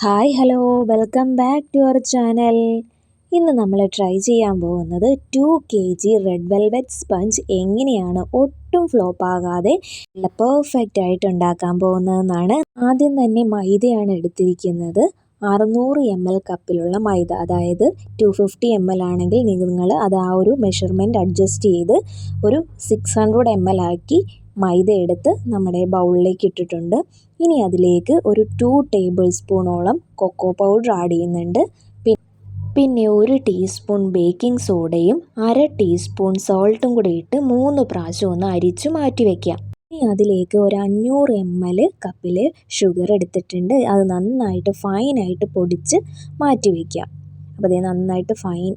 Hi hello welcome back to our channel ഇന്ന് നമ്മൾ try ചെയ്യാൻ പോകുന്നത് two K G red velvet sponge എങ്ങനെയാണ് ഒട്ടും ഫ്ലോപ്പ് ആകാതെ പെർഫെക്റ്റ് ആയിട്ട് ഉണ്ടാക്കാൻ പോകുന്നതെന്നാണ് ആദ്യം തന്നെ മൈദയാണ് എടുത്തിരിക്കുന്നത്. അറുന്നൂറ് എം എൽ കപ്പിലുള്ള മൈദ അതായത് ടു ഫിഫ്റ്റി എം എൽ ആണെങ്കിൽ നിങ്ങൾ അത് ആ ഒരു മെഷർമെന്റ് അഡ്ജസ്റ്റ് ചെയ്ത് ഒരു സിക്സ് ഹൺഡ്രഡ് എം എൽ ആക്കി മൈദ എടുത്ത് നമ്മുടെ ബൗളിലേക്ക് ഇട്ടിട്ടുണ്ട്. ഇനി അതിലേക്ക് ഒരു ടു ടേബിൾ സ്പൂണോളം കൊക്കോ പൗഡർ ആഡ് ചെയ്യുന്നുണ്ട് പിന്നെ ഒരു ടീസ്പൂൺ ബേക്കിംഗ് സോഡയും അര ടീസ്പൂൺ സോൾട്ടും കൂടി ഇട്ട് മൂന്ന് പ്രാവശ്യം ഒന്ന് അരിച്ചു മാറ്റി വയ്ക്കാം ഇനി അതിലേക്ക് ഒരു അഞ്ഞൂറ് എം എൽ കപ്പിൽ ഷുഗർ എടുത്തിട്ടുണ്ട്. അത് നന്നായിട്ട് ഫൈനായിട്ട് പൊടിച്ച് മാറ്റി വയ്ക്കാം അപ്പോൾ അതേ നന്നായിട്ട് ഫൈൻ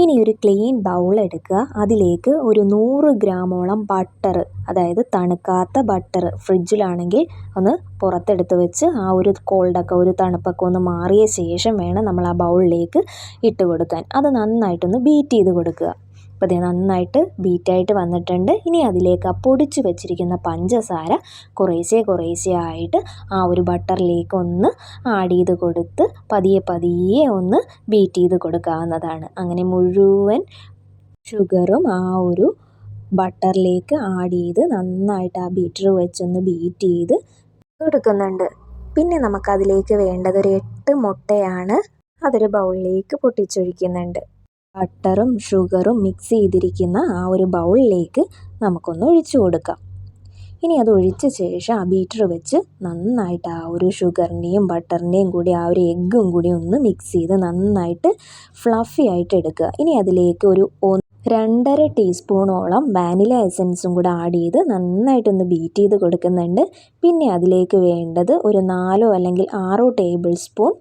ഇനി ഒരു ക്ലീൻ ബൗൾ എടുക്കുക. അതിലേക്ക് ഒരു നൂറ് ഗ്രാമോളം ബട്ടർ അതായത് തണുക്കാത്ത ബട്ടർ ഫ്രിഡ്ജിലാണെങ്കിൽ ഒന്ന് പുറത്തെടുത്ത് വെച്ച് ആ ഒരു കോൾഡൊക്കെ ഒരു തണുപ്പൊക്കെ ഒന്ന് മാറിയ ശേഷം വേണം നമ്മൾ ആ ബൗളിലേക്ക് ഇട്ട് കൊടുക്കാൻ. അത് നന്നായിട്ടൊന്ന് ബീറ്റ് ചെയ്ത് കൊടുക്കുക. അപ്പോൾ ഇത് നന്നായിട്ട് ബീറ്റായിട്ട് വന്നിട്ടുണ്ട്. ഇനി അതിലേക്ക് ആ പൊടിച്ച് വെച്ചിരിക്കുന്ന പഞ്ചസാര കുറേശ്ശെ കുറേശ്ശെ ആയിട്ട് ആ ഒരു ബട്ടറിലേക്ക് ഒന്ന് ആഡ് ചെയ്ത് കൊടുത്ത് പതിയെ പതിയെ ഒന്ന് ബീറ്റ് ചെയ്ത് കൊടുക്കാവുന്നതാണ്. അങ്ങനെ മുഴുവൻ ഷുഗറും ആ ഒരു ബട്ടറിലേക്ക് ആഡ് ചെയ്ത് നന്നായിട്ട് ആ ബീറ്റർ വെച്ചൊന്ന് ബീറ്റ് ചെയ്ത് കൊടുക്കുന്നുണ്ട്. പിന്നെ നമുക്കതിലേക്ക് വേണ്ടത് ഒരു എട്ട് മുട്ടയാണ്. അതൊരു ബൗളിലേക്ക് പൊട്ടിച്ചൊഴിക്കുന്നുണ്ട്. ബട്ടറും ഷുഗറും മിക്സ് ചെയ്തിരിക്കുന്ന ആ ഒരു ബൗളിലേക്ക് നമുക്കൊന്ന് ഒഴിച്ചു കൊടുക്കാം. ഇനി അത് ഒഴിച്ച ശേഷം ആ ബീറ്റർ വെച്ച് നന്നായിട്ട് ആ ഒരു ഷുഗറിന്റെയും ബട്ടറിന്റെയും കൂടി ആ ഒരു എഗ്ഗും കൂടി ഒന്ന് മിക്സ് ചെയ്ത് നന്നായിട്ട് ഫ്ലഫി ആയിട്ട് എടുക്കുക. ഇനി അതിലേക്ക് ഒരു രണ്ടര ടീസ്പൂണോളം വാനില എസൻസും കൂടെ ആഡ് ചെയ്ത് നന്നായിട്ടൊന്ന് ബീറ്റ് ചെയ്ത് കൊടുക്കുന്നുണ്ട്. പിന്നെ അതിലേക്ക് വേണ്ടത് ഒരു നാലോ അല്ലെങ്കിൽ ആറോ ടേബിൾ സ്പൂൺ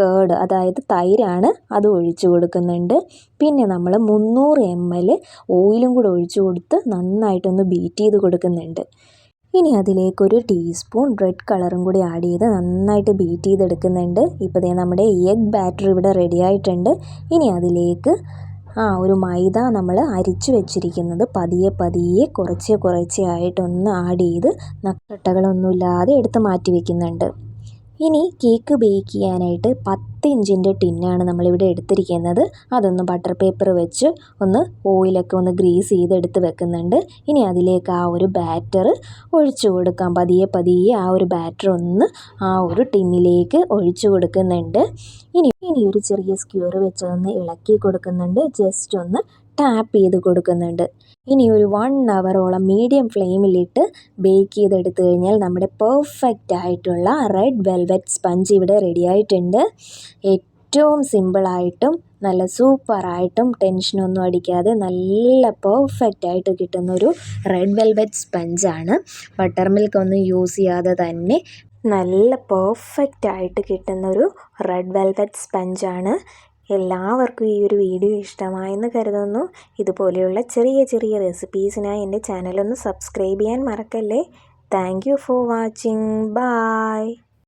കേർഡ് അതായത് തൈരാണ് അത് ഒഴിച്ചു കൊടുക്കുന്നുണ്ട്. പിന്നെ നമ്മൾ മുന്നൂറ് എം എൽ ഓയിലും കൂടെ ഒഴിച്ചു കൊടുത്ത് നന്നായിട്ടൊന്ന് ബീറ്റ് ചെയ്ത് കൊടുക്കുന്നുണ്ട്. ഇനി അതിലേക്കൊരു ടീസ്പൂൺ റെഡ് കളറും കൂടി ആഡ് ചെയ്ത് നന്നായിട്ട് ബീറ്റ് ചെയ്തെടുക്കുന്നുണ്ട്. ഇപ്പോൾ ദേ നമ്മുടെ എഗ് ബാറ്റർ ഇവിടെ റെഡി ആയിട്ടുണ്ട്. ഇനി അതിലേക്ക് ആ ഒരു മൈദ നമ്മൾ അരിച്ചു വെച്ചിരിക്കുന്നത് പതിയെ പതിയെ കുറച്ച് കുറച്ചായിട്ടൊന്ന് ആഡ് ചെയ്ത് നക്കട്ടകളൊന്നുമില്ലാതെ എടുത്ത് മാറ്റി വെക്കുന്നുണ്ട്. ഇനി കേക്ക് ബേക്ക് ചെയ്യാനായിട്ട് പത്ത് ഇഞ്ചിന്റെ ടിന്നാണ് നമ്മളിവിടെ എടുത്തിരിക്കുന്നത്. അതൊന്ന് ബട്ടർ പേപ്പർ വെച്ച് ഒന്ന് ഓയിലൊക്കെ ഒന്ന് ഗ്രീസ് ചെയ്ത് എടുത്ത് വെക്കുന്നുണ്ട്. ഇനി അതിലേക്ക് ആ ഒരു ബാറ്റർ ഒഴിച്ചു കൊടുക്കാം. പതിയെ പതിയെ ആ ഒരു ബാറ്റർ ഒന്ന് ആ ഒരു ടിന്നിലേക്ക് ഒഴിച്ചു കൊടുക്കുന്നുണ്ട്. ഇനി ഇനി ഒരു ചെറിയ സ്ക്യൂർ വെച്ചൊന്ന് ഇളക്കി കൊടുക്കുന്നുണ്ട്. ജസ്റ്റ് ഒന്ന് ടാപ്പ് ചെയ്ത് കൊടുക്കുന്നുണ്ട്. ഇനി ഒരു വൺ അവറോളം മീഡിയം ഫ്ലെയിമിലിട്ട് ബേക്ക് ചെയ്തെടുത്തു കഴിഞ്ഞാൽ നമ്മുടെ പെർഫെക്റ്റ് ആയിട്ടുള്ള റെഡ് വെൽവെറ്റ് സ്പഞ്ച് ഇവിടെ റെഡി ആയിട്ടുണ്ട്. ഏറ്റവും സിമ്പിളായിട്ടും നല്ല സൂപ്പറായിട്ടും ടെൻഷനൊന്നും അടിക്കാതെ നല്ല പെർഫെക്റ്റ് ആയിട്ട് കിട്ടുന്നൊരു റെഡ് വെൽവെറ്റ് സ്പഞ്ചാണ് ബട്ടർ മിൽക്ക് ഒന്നും യൂസ് ചെയ്യാതെ തന്നെ നല്ല പെർഫെക്റ്റ് ആയിട്ട് കിട്ടുന്നൊരു റെഡ് വെൽവെറ്റ് സ്പഞ്ചാണ് എല്ലാവർക്കും ഈ ഒരു വീഡിയോ ഇഷ്ടമായെന്ന് കരുതുന്നു. ഇതുപോലെയുള്ള ചെറിയ ചെറിയ റെസിപ്പീസിനായി എന്റെ ചാനലൊന്ന് സബ്സ്ക്രൈബ് ചെയ്യാൻ മറക്കല്ലേ. Thank for watching bye